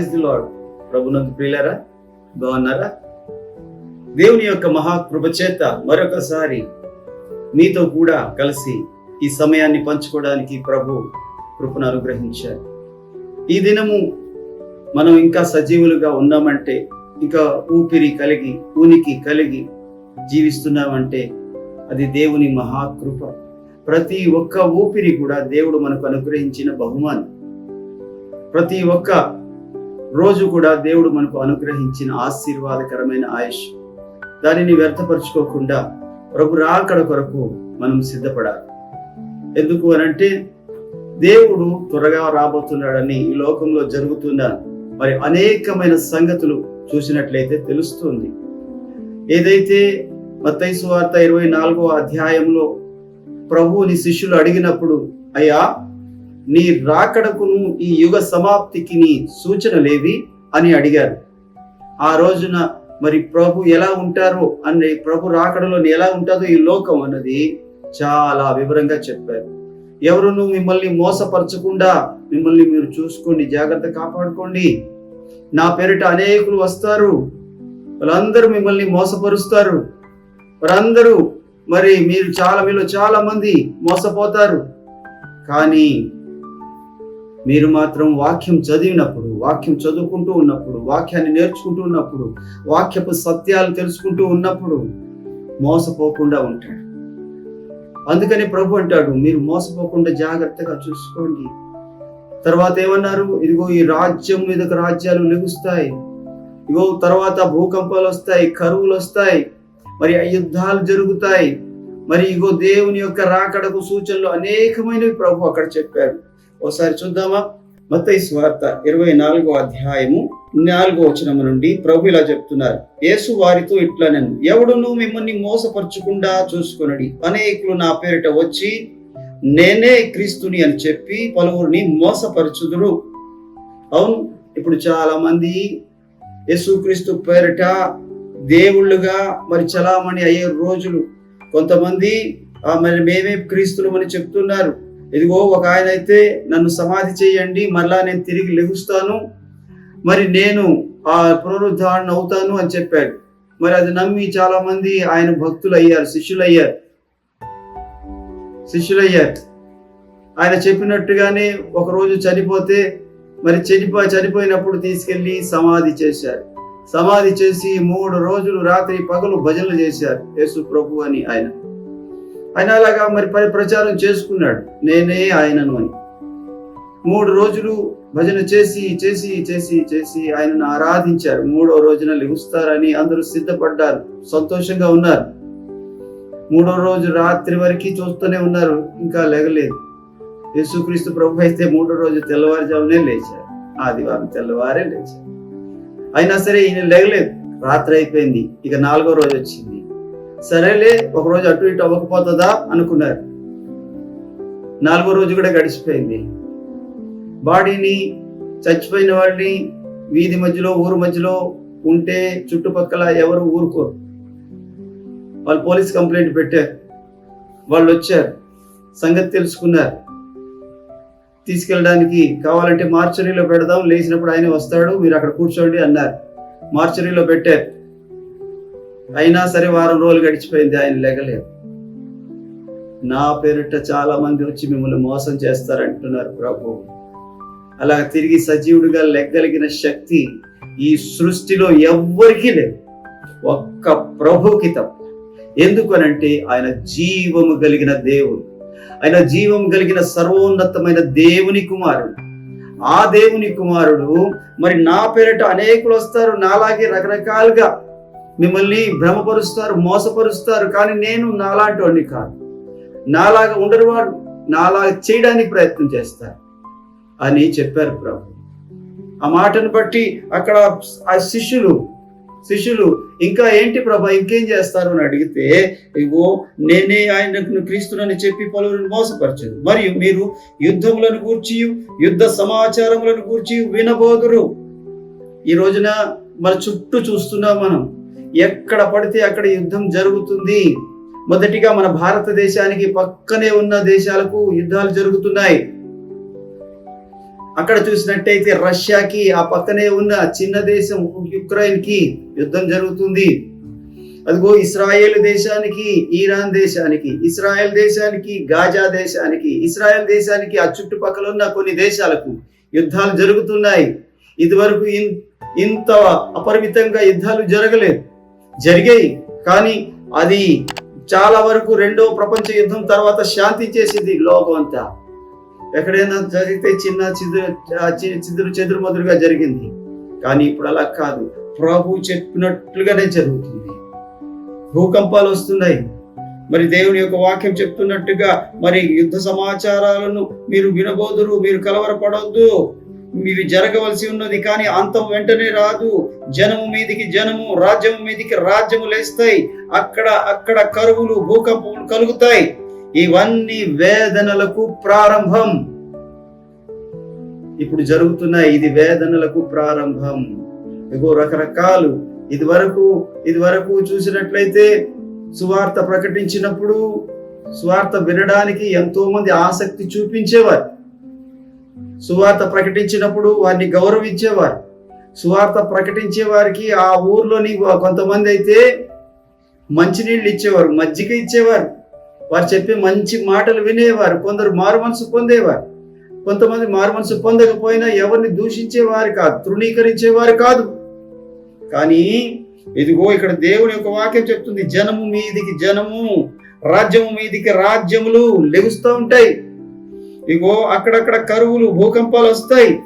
Praise the lord ప్రభునందు ప్రియులరా బాగున్నారా? దేవుని యొక్క మహాకృప చేత మరొకసారి మీతో కూడా కలిసి ఈ సమయాన్ని పంచుకోవడానికి ప్రభు కృపను అనుగ్రహించారు. ఈ దినము మనం ఇంకా సజీవులుగా ఉన్నామంటే ఇంకా ఊపిరి కలిగి ఉనికి కలిగి జీవిస్తున్నామంటే అది దేవుని మహాకృప. ప్రతి ఒక్క ఊపిరి కూడా దేవుడు మనకు అనుగ్రహించిన బహుమానం. ప్రతి ఒక్క రోజు కూడా దేవుడు మనకు అనుగ్రహించిన ఆశీర్వాదకరమైన ఆయుష్. దానిని వ్యర్థపరచుకోకుండా ప్రభు రాకడ కొరకు మనం సిద్ధపడాలి. ఎందుకు అనంటే దేవుడు త్వరగా రాబోతున్నాడని ఈ లోకంలో జరుగుతున్న మరి అనేకమైన సంగతులు చూసినట్లయితే తెలుస్తుంది. ఏదైతే మత్తైసు వార్త ఇరవై నాలుగో అధ్యాయంలో ప్రభువుని శిష్యులు అడిగినప్పుడు అయ్యా నీ రాకడకును ఈ యుగ సమాప్తికి నీ సూచనలేవి అని అడిగారు. ఆ రోజున మరి ప్రభు ఎలా ఉంటారో అనే ప్రభు రాకడలో ఎలా ఉంటుందో ఈ లోకం అన్నది చాలా వివరంగా చెప్పారు. ఎవరును మిమ్మల్ని మోసపరచకుండా మిమ్మల్ని మీరు చూసుకోండి జాగ్రత్త కాపాడుకోండి. నా పేరిట అనేకులు వస్తారు వాళ్ళందరూ మిమ్మల్ని మోసపరుస్తారు. వారందరూ మరి మీరు చాలా మీలో చాలా మంది మోసపోతారు. కానీ మీరు మాత్రం వాక్యం చదివినప్పుడు వాక్యం చదువుకుంటూ ఉన్నప్పుడు వాక్యాన్ని నేర్చుకుంటూ ఉన్నప్పుడు వాక్యపు సత్యాలు తెలుసుకుంటూ ఉన్నప్పుడు మోసపోకుండా ఉంటాడు. అందుకని ప్రభు అంటాడు మీరు మోసపోకుండా జాగ్రత్తగా చూసుకోండి. తర్వాత ఏమన్నారు? ఇదిగో ఈ రాజ్యం మీదకు రాజ్యాలు లెగుస్తాయి ఇగో తర్వాత భూకంపాలు వస్తాయి కరువులు వస్తాయి మరి యుద్ధాలు జరుగుతాయి. మరి ఇగో దేవుని యొక్క రాకడకు సూచనలు అనేకమైనవి ప్రభు అక్కడ చెప్పారు. ఒకసారి చూద్దామా? మత స్వార్త ఇరవై నాలుగో అధ్యాయము నాలుగో వచనము నుండి ప్రభు ఇలా చెప్తున్నారు. యేసు వారితో ఇట్లా నేను ఎవడును మిమ్మల్ని మోసపరచకుండా చూసుకొనడి. అనేకులు నా పేరిట వచ్చి నేనే క్రీస్తుని అని చెప్పి పలువురిని మోసపరచుదురు. అవును ఇప్పుడు చాలా మంది యేసుక్రీస్తు పేరిట దేవుళ్ళుగా మరి చలామణి అయ్యే రోజులు. కొంతమంది మరి మేమే క్రీస్తులు అని చెప్తున్నారు. ఇదిగో ఒక ఆయన అయితే నన్ను సమాధి చేయండి మరలా నేను తిరిగి లెగుస్తాను మరి నేను ఆ పునరుద్ధారణ అవుతాను అని చెప్పాడు. మరి అది నమ్మి చాలా మంది ఆయన భక్తులు అయ్యారు శిష్యులయ్యారు. శిష్యులయ్యారు. ఆయన చెప్పినట్టుగానే ఒక రోజు చనిపోతే మరి చనిపో చనిపోయినప్పుడు తీసుకెళ్ళి సమాధి చేశారు. సమాధి చేసి మూడు రోజులు రాత్రి పగలు భజనలు చేశారు యేసు ప్రభు అని ఆయన. ఆయన అలాగా మరి పరి ప్రచారం చేసుకున్నాడు. నేనే ఆయనను అని. మూడు రోజులు భజన చేసి చేసి చేసి చేసి ఆయనను ఆరాధించారు. మూడో రోజున లెగుస్తారని అందరూ సిద్ధపడ్డారు. సంతోషంగా ఉన్నారు. మూడో రోజు రాత్రి వరకు చూస్తూనే ఉన్నారు. ఇంకా లేగలేదు. యేసుక్రీస్తు ప్రభు అయితే మూడో రోజు తెల్లవారుజామునే లేచారు. ఆదివారం తెల్లవారే లేచారు. అయినా సరే ఈయన లేగలేదు. రాత్రి అయిపోయింది. ఇక నాలుగో రోజు వచ్చింది. సరేలే ఒకరోజు అటు ఇటు అవ్వకపోతుందా అనుకున్నారు. నాలుగో రోజు కూడా గడిచిపోయింది. బాడీని చచ్చిపోయిన వాడిని వీధి మధ్యలో ఊరు మధ్యలో ఉంటే చుట్టుపక్కల ఎవరు ఊరుకోరు. వాళ్ళు పోలీస్ కంప్లైంట్ పెట్టారు. వాళ్ళు వచ్చారు. సంగతి తెలుసుకున్నారు. తీసుకెళ్ళడానికి కావాలంటే మార్చరీలో పెడదాం. లేచినప్పుడు ఆయన వస్తాడు. మీరు అక్కడ కూర్చోండి అన్నారు. మార్చరీలో పెట్టారు. అయినా సరే వారం రోజులు గడిచిపోయింది ఆయన లేగలేదు. నా పేరిట చాలా మంది వచ్చి మిమ్మల్ని మోసం చేస్తారంటున్నారు ప్రభు. అలా తిరిగి సజీవుడిగా లెగ్గలిగిన శక్తి ఈ సృష్టిలో ఎవ్వరికీ లేదు. ఒక్క ప్రభుకి తప్ప. ఎందుకనంటే ఆయన జీవము కలిగిన దేవుడు. ఆయన జీవం కలిగిన సర్వోన్నతమైన దేవుని కుమారుడు. ఆ దేవుని కుమారుడు మరి నా పేరిట అనేకులు వస్తారు నాలాగే రకరకాలుగా మిమ్మల్ని భ్రమపరుస్తారు మోసపరుస్తారు కానీ నేను నాలాంటి వాడిని కాదు. నాలాగా ఉండరు వాడు నాలాగా చేయడానికి ప్రయత్నం చేస్తారు అని చెప్పారు ప్రభు. ఆ మాటను బట్టి అక్కడ ఆ శిష్యులు శిష్యులు ఇంకా ఏంటి ప్రభా ఇంకేం చేస్తారు? అని అడిగితే ఇగో నేనే ఆయనకు క్రీస్తునని చెప్పి పలువురిని మోసపరచదు మరియు మీరు యుద్ధములను గూర్చి యుద్ధ సమాచారములను గూర్చి వినబోదురు. ఈ రోజున మన చుట్టూ చూస్తున్నాం మనం. ఎక్కడ పడితే అక్కడ యుద్ధం జరుగుతుంది. మొదటిగా మన భారతదేశానికి పక్కనే ఉన్న దేశాలకు యుద్ధాలు జరుగుతున్నాయి. అక్కడ చూసినట్టయితే రష్యాకి ఆ పక్కనే ఉన్న చిన్న దేశం యుక్రెయిన్కి యుద్ధం జరుగుతుంది. అదిగో ఇస్రాయేల్ దేశానికి ఈరాన్ దేశానికి ఇస్రాయేల్ దేశానికి గాజా దేశానికి ఇస్రాయెల్ దేశానికి ఆ చుట్టుపక్కల ఉన్న కొన్ని దేశాలకు యుద్ధాలు జరుగుతున్నాయి. ఇదివరకు ఇన్- ఇంత అపరిమితంగా యుద్ధాలు జరగలేదు. జరిగాయి. కానీ అది చాలా వరకు రెండో ప్రపంచ యుద్ధం తర్వాత శాంతి చేసింది లోకం అంతా. ఎక్కడైనా జరిగితే చిన్న చిదురు చిదురు చెదురుమదురుగా జరిగింది. కానీ ఇప్పుడు అలా కాదు. ప్రభు చెప్పినట్లుగానే జరుగుతుంది. భూకంపాలు వస్తున్నాయి. మరి దేవుని యొక్క వాక్యం చెప్తున్నట్టుగా మరి యుద్ధ సమాచారాలను మీరు వినబోదురు మీరు కలవరపడవద్దు ఇవి జరగవలసి ఉన్నది కానీ అంతం వెంటనే రాదు. జనము మీదికి జనము రాజ్యము మీదికి రాజ్యము లేస్తాయి. అక్కడ అక్కడ కరువులు భూకంపములు కలుగుతాయి. ఇవన్నీ వేదనలకు ప్రారంభం. ఇప్పుడు జరుగుతున్నాయి ఇది వేదనలకు ప్రారంభం. ఇగో రకరకాలు. ఇది వరకు ఇది వరకు చూసినట్లయితే సువార్త ప్రకటించినప్పుడు సువార్త వినడానికి ఎంతో మంది ఆసక్తి చూపించేవారు. సువార్త ప్రకటించినప్పుడు వారిని గౌరవించేవారు. సువార్త ప్రకటించే వారికి ఆ ఊర్లోని కొంతమంది అయితే మంచినీళ్ళు ఇచ్చేవారు మజ్జిగ ఇచ్చేవారు. వారు చెప్పే మంచి మాటలు వినేవారు కొందరు మారు మనసు పొందేవారు. కొంతమంది మారు మనసు పొందకపోయినా ఎవరిని దూషించేవారు కాదు తృణీకరించేవారు కాదు. కానీ ఇదిగో ఇక్కడ దేవుని యొక్క వాక్యం చెప్తుంది జనము మీదికి జనము రాజ్యము మీదికి రాజ్యములు లెగుస్తూ ఉంటాయి. ఇగో అక్కడక్కడ కరువులు భూకంపాలు వస్తాయి.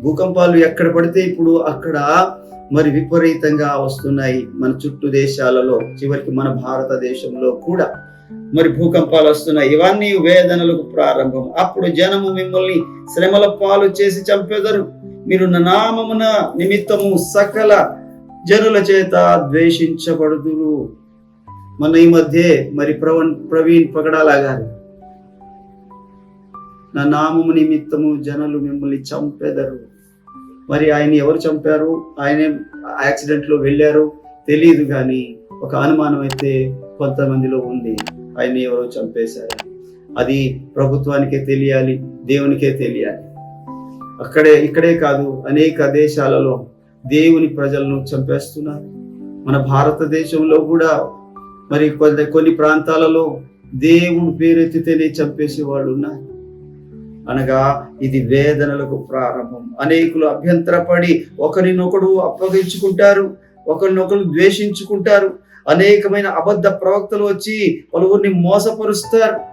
భూకంపాలు ఎక్కడ పడితే ఇప్పుడు అక్కడ మరి విపరీతంగా వస్తున్నాయి మన చుట్టూ దేశాలలో చివరికి మన భారతదేశంలో కూడా. మరి భూకంపాలు వస్తున్నాయి. ఇవన్నీ వేదనలకు ప్రారంభం. అప్పుడు జనము మిమ్మల్ని శ్రమల పాలు చేసి చంపేదరు. మీరు నామమున నిమిత్తము సకల జనుల చేత ద్వేషించబడుదురు. మన ఈ మధ్య మరి ప్రవణ్ ప్రవీణ్ పగడాల గారు నా నామము నిమిత్తము జనులు మిమ్మల్ని చంపెదరు. మరి ఆయన ఎవరు చంపారు? ఆయన యాక్సిడెంట్లో వెళ్ళారు? తెలియదు కానీ ఒక అనుమానం అయితే కొంతమందిలో ఉంది. ఆయన ఎవరో చంపేశారు. అది ప్రభుత్వానికే తెలియాలి దేవునికే తెలియాలి. అక్కడే ఇక్కడే కాదు అనేక దేశాలలో దేవుని ప్రజలను చంపేస్తున్నారు. మన భారతదేశంలో కూడా మరి కొన్ని కొన్ని ప్రాంతాలలో దేవుని పేరెత్తితేనే చంపేసే వాళ్ళు ఉన్నారు. అనగా ఇది వేదనలకు ప్రారంభం. అనేకులు అభ్యంతరపడి ఒకరినొకడు అప్పగించుకుంటారు ఒకరినొకరు ద్వేషించుకుంటారు. అనేకమైన అబద్ధ ప్రవక్తలు వచ్చి పలువురిని మోసపరుస్తారు.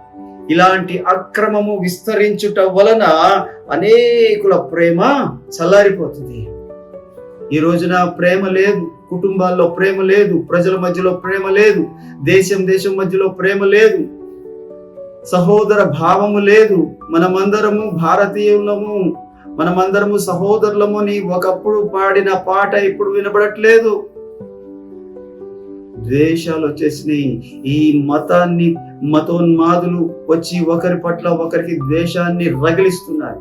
ఇలాంటి అక్రమము విస్తరించుట వలన అనేకుల ప్రేమ చల్లారిపోతుంది. ఈ రోజున ప్రేమ లేదు కుటుంబాల్లో ప్రేమ లేదు ప్రజల మధ్యలో ప్రేమ లేదు దేశం దేశం మధ్యలో ప్రేమ లేదు. సహోదర భావము లేదు. మనమందరము భారతీయులము. మనమందరము సహోదరులము అని ఒకప్పుడు పాడిన పాట ఇప్పుడు వినబడట్లేదు. ద్వేషాలు వచ్చేసినాయి. ఈ మతాన్ని మతోన్మాదులు వచ్చి ఒకరి పట్ల ఒకరికి ద్వేషాన్ని రగిలిస్తున్నారు.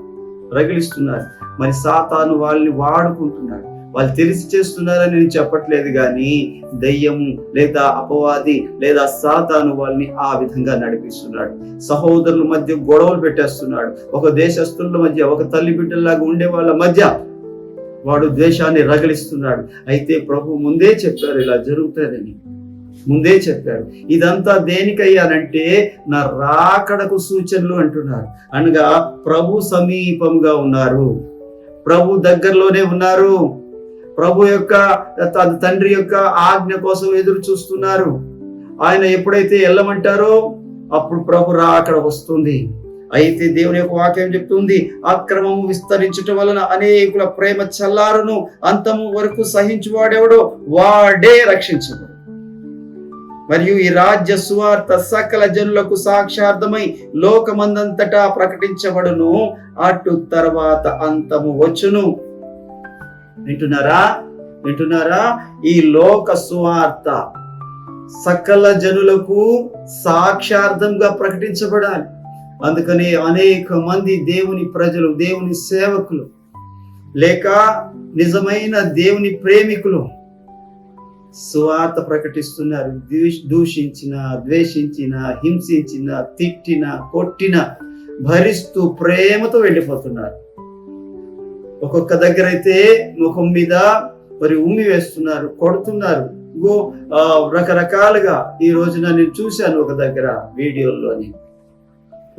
రగిలిస్తున్నారు. మరి సాతాను వాళ్ళని వాడుకుంటున్నాడు వాళ్ళు తెలిసి చేస్తున్నారని నేను చెప్పట్లేదు కానీ దయ్యము లేదా అపవాది లేదా సాతాను వాళ్ళని ఆ విధంగా నడిపిస్తున్నాడు. సహోదరుల మధ్య గొడవలు పెట్టేస్తున్నాడు. ఒక దేశస్తుల మధ్య ఒక తల్లి బిడ్డల్లాగా ఉండే వాళ్ళ మధ్య వాడు ద్వేషాన్ని రగిలిస్తున్నాడు. అయితే ప్రభు ముందే చెప్పారు ఇలా జరుగుతుందని. ముందే చెప్పారు. ఇదంతా దేనికయ్యానంటే నా రాకడకు సూచనలు అంటున్నారు. అనగా ప్రభు సమీపంగా ఉన్నారు. ప్రభు దగ్గరలోనే ఉన్నారు. ప్రభు యొక్క తండ్రి యొక్క ఆజ్ఞ కోసం ఎదురు చూస్తున్నారు. ఆయన ఎప్పుడైతే వెళ్ళమంటారో అప్పుడు ప్రభు అక్కడ వస్తుంది. అయితే దేవుని యొక్క వాక్యం చెప్తుంది అక్రమము విస్తరించటం వలన అనేకుల ప్రేమ చల్లారును అంతము వరకు సహించువాడెవడో? వాడే రక్షించడు మరియు ఈ రాజ్య సువార్త సకల జనులకు సాక్షార్థమై లోకమందంతటా ప్రకటించబడును. అటు తర్వాత అంతము వచ్చును. వింటున్నారా? వింటున్నారా? ఈ లోక సువార్త సకల జనులకు సాక్షార్థంగా ప్రకటించబడాలి. అందుకని అనేక మంది దేవుని ప్రజలు దేవుని సేవకులు లేక నిజమైన దేవుని ప్రేమికులు సువార్త ప్రకటిస్తున్నారు. దూషించిన ద్వేషించిన హింసించిన తిట్టిన కొట్టిన భరిస్తూ ప్రేమతో వెళ్ళిపోతున్నారు. ఒక్కొక్క దగ్గర అయితే ముఖం మీద మరి ఉమ్మి వేస్తున్నారు కొడుతున్నారు. ఇగో రకరకాలుగా ఈ రోజున నేను చూశాను ఒక దగ్గర వీడియోల్లోని.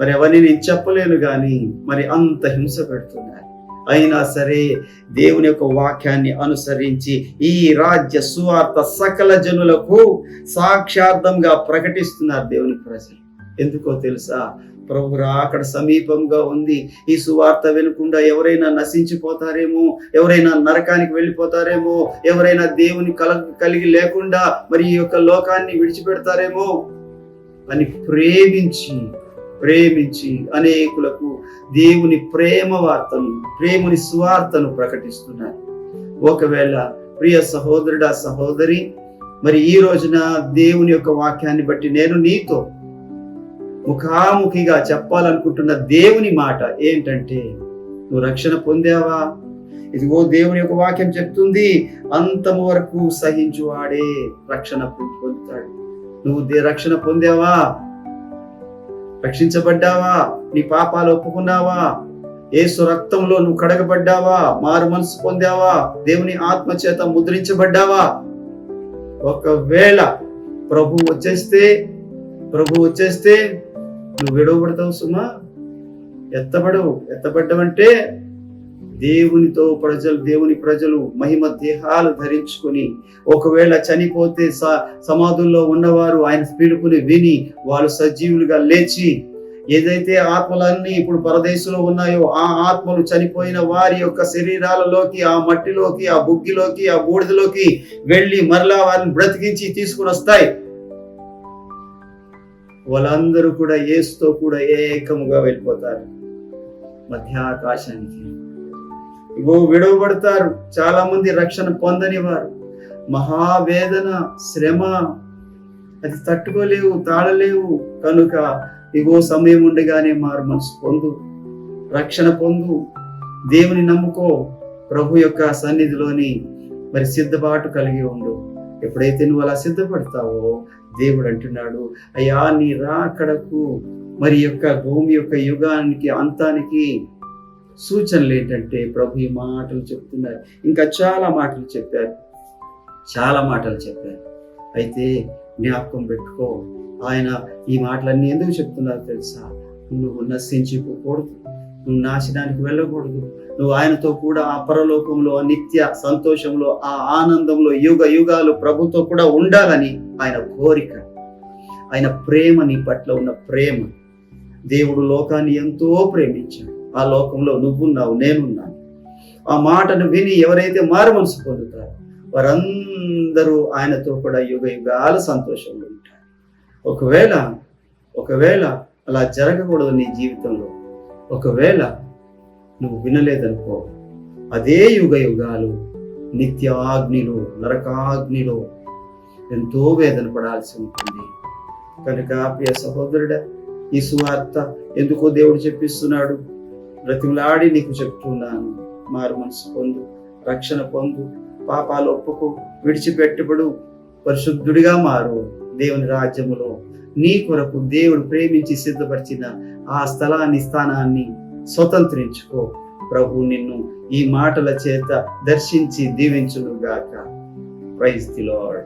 మరి అవన్నీ నేను చెప్పలేను కానీ మరి అంత హింస పెడుతున్నారు. అయినా సరే దేవుని యొక్క వాక్యాన్ని అనుసరించి ఈ రాజ్య సువార్త సకల జనులకు సాక్షార్థంగా ప్రకటిస్తున్నారు దేవుని ప్రజలు. ఎందుకో తెలుసా? ప్రభురా అక్కడ సమీపంగా ఉంది. ఈ సువార్త వినకుండా ఎవరైనా నశించిపోతారేమో? ఎవరైనా నరకానికి వెళ్ళిపోతారేమో? ఎవరైనా దేవుని కల కలిగి లేకుండా మరి ఈ యొక్క లోకాన్ని విడిచిపెడతారేమో? అని ప్రేమించి ప్రేమించి అనేకులకు దేవుని ప్రేమ వార్తను ప్రేముని సువార్తను ప్రకటిస్తున్నారు. ఒకవేళ ప్రియ సహోదరుడా సహోదరి మరి ఈ రోజున దేవుని యొక్క వాక్యాన్ని బట్టి నేను నీతో ముఖాముఖిగా చెప్పాలనుకుంటున్న దేవుని మాట ఏంటంటే నువ్వు రక్షణ పొందావా? ఇదిగో దేవుని యొక్క వాక్యం చెప్తుంది అంతము వరకు సహించువాడే రక్షణ పొందుతాడు. నువ్వు దే- రక్షణ పొందావా? రక్షించబడ్డావా? నీ పాపాలు ఒప్పుకున్నావా? ఏసు రక్తంలో నువ్వు కడగబడ్డావా? మారు మనసు పొందావా? దేవుని ఆత్మ చేత ముద్రించబడ్డావా? ఒకవేళ ప్రభు వచ్చేస్తే ప్రభు వచ్చేస్తే నువ్వు విడవబడతావు సుమా? ఎత్తబడవు. ఎత్తబడ్డవంటే దేవునితో ప్రజలు దేవుని ప్రజలు మహిమ దేహాలు ధరించుకొని ఒకవేళ చనిపోతే స- సమాధుల్లో ఉన్నవారు ఆయన పిలుపుని విని వాళ్ళు సజీవులుగా లేచి ఏదైతే ఆత్మలన్నీ ఇప్పుడు పరదేశంలో ఉన్నాయో ఆ ఆత్మలు చనిపోయిన వారి యొక్క శరీరాలలోకి ఆ మట్టిలోకి ఆ బుగ్గిలోకి ఆ బూడిదలోకి వెళ్ళి మరలా వారిని బ్రతికించి తీసుకుని వస్తాయి. వాళ్ళందరూ కూడా ఏసుతో కూడా ఏకముగా వెళ్ళిపోతారు. మధ్యాకాశానికి. ఇగో విడవబడతారు. చాలా మంది రక్షణ పొందని వారు మహావేదన శ్రమ అది తట్టుకోలేవు తాళలేవు. కనుక ఇగో సమయం ఉండగానే మారు మనసు పొందు. రక్షణ పొందు. దేవుని నమ్ముకో. ప్రభు యొక్క సన్నిధిలోని మరి సిద్ధపాటు కలిగి ఉండు. ఎప్పుడైతే నువ్వు అలా సిద్ధపడతావో దేవుడు అంటున్నాడు అయ్యా నీ రాకడకు మరి యొక్క భూమి యొక్క యుగానికి అంతానికి సూచనలు ఏంటంటే ప్రభు ఈ మాటలు చెప్తున్నారు. ఇంకా చాలా మాటలు చెప్పారు. చాలా మాటలు చెప్పారు. అయితే జ్ఞాపకం పెట్టుకో ఆయన ఈ మాటలన్నీ ఎందుకు చెప్తున్నారు తెలుసా? నువ్వు నశించిపోకూడదు నువ్వు నాశనానికి వెళ్ళకూడదు. నువ్వు ఆయనతో కూడా ఆ పరలోకంలో నిత్య సంతోషంలో ఆ ఆనందంలో యుగ యుగాలు ప్రభుతో కూడా ఉండాలని ఆయన కోరిక ఆయన ప్రేమ నీ పట్ల ఉన్న ప్రేమ. దేవుడు లోకాన్ని ఎంతో ప్రేమించాడు. ఆ లోకంలో నువ్వున్నావు నేనున్నాను. ఆ మాటను విని ఎవరైతే మారు మనసు పొందుతారో వారందరూ ఆయనతో కూడా యుగ యుగాల సంతోషంలో ఉంటారు. ఒకవేళ ఒకవేళ అలా జరగకూడదు నీ జీవితంలో. ఒకవేళ నువ్వు వినలేదనుకో అదే యుగ యుగాలు నిత్యాగ్నిలో నరకాగ్నిలో ఎంతో వేదన పడాల్సి ఉంటుంది. కనుక ప్రియ సహోదరుడ ఈ సువార్త ఎందుకో దేవుడు చెప్పిస్తున్నాడు? బ్రతిమలాడి నీకు చెప్తున్నాను. మారు మనసు పొందు రక్షణ పొందు పాపాలు ఒప్పుకు విడిచిపెట్టుబడు పరిశుద్ధుడిగా మారు దేవుని రాజ్యములో. నీ కొరకు దేవుడు ప్రేమించి సిద్ధపరిచిన ఆ స్థలాన్ని స్థానాన్ని స్వతంత్రించుకో. ప్రభు నిన్ను ఈ మాటల చేత దర్శించి దీవించును గాక ప్రైజ్ ది లార్డ్.